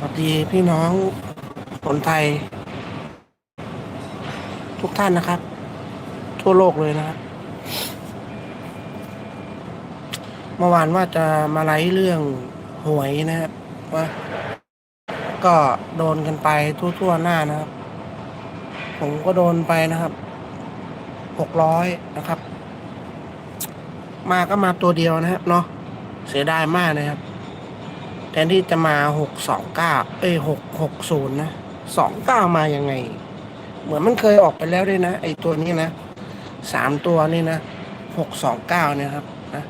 สวัสดีพี่น้องคนไทย ทุกท่านนะครับ ทั่วโลกเลยนะครับ เมื่อวานว่าจะมาไลฟ์เรื่องหวยนะครับว่าก็โดนกันไปทั่วๆหน้านะครับ ผมก็โดนไปนะครับหกร้อยนะครับ มาก็มาตัวเดียวนะครับเนาะเสียดายมากนะครับ นที่จะมาหกสองเก้าเอ้ยหกหกศูนย์นะสองเก้ามายังไง เหมือนมันเคยออกไปแล้วด้วยนะ ไอตัวนี้นะสามตัวนี่นะหกสองเก้าเนี่ยครับนะ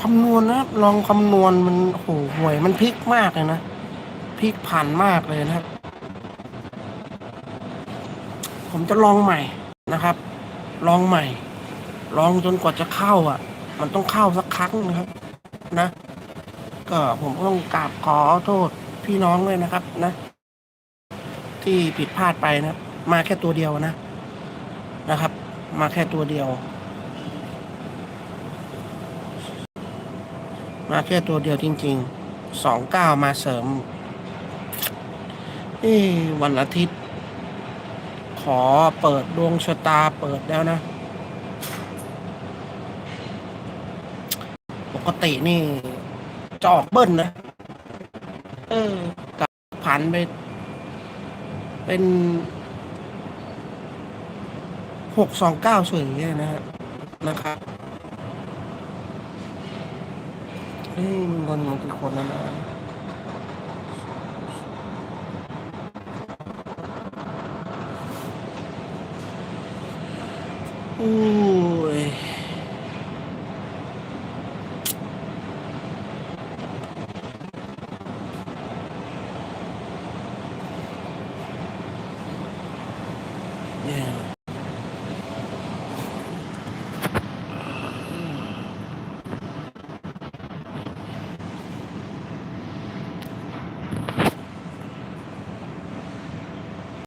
คำนวณนะลองคำนวณมันโอ้โหหวยมันพลิกมากเลยนะพลิกผันมากเลยนะครับ ผมจะลองใหม่นะครับ ลองใหม่ ลองจนกว่าจะเข้าอะ มันต้องเข้าสักครั้งนะครับ นะ ก็ผมต้องกราบขอโทษพี่น้องเลยนะครับนะ ที่ผิดพลาดไปนะมาแค่ตัวเดียวนะ นะครับ มาแค่ตัวเดียว มาแค่ตัวเดียวจริงๆสองเก้ามาเสริม เอ้วันอาทิตย์ ขอเปิดดวงชะตาเปิดแล้วนะ ปกตินี่จะออกเบิ้ลนะ เออกับผันไป เป็นหกสองเก้าส่วนอย่างเงี้ยนะฮะนะครับเฮ้ยมีเงินมันกี่คนแล้วนะ โอ้ยเนี่ย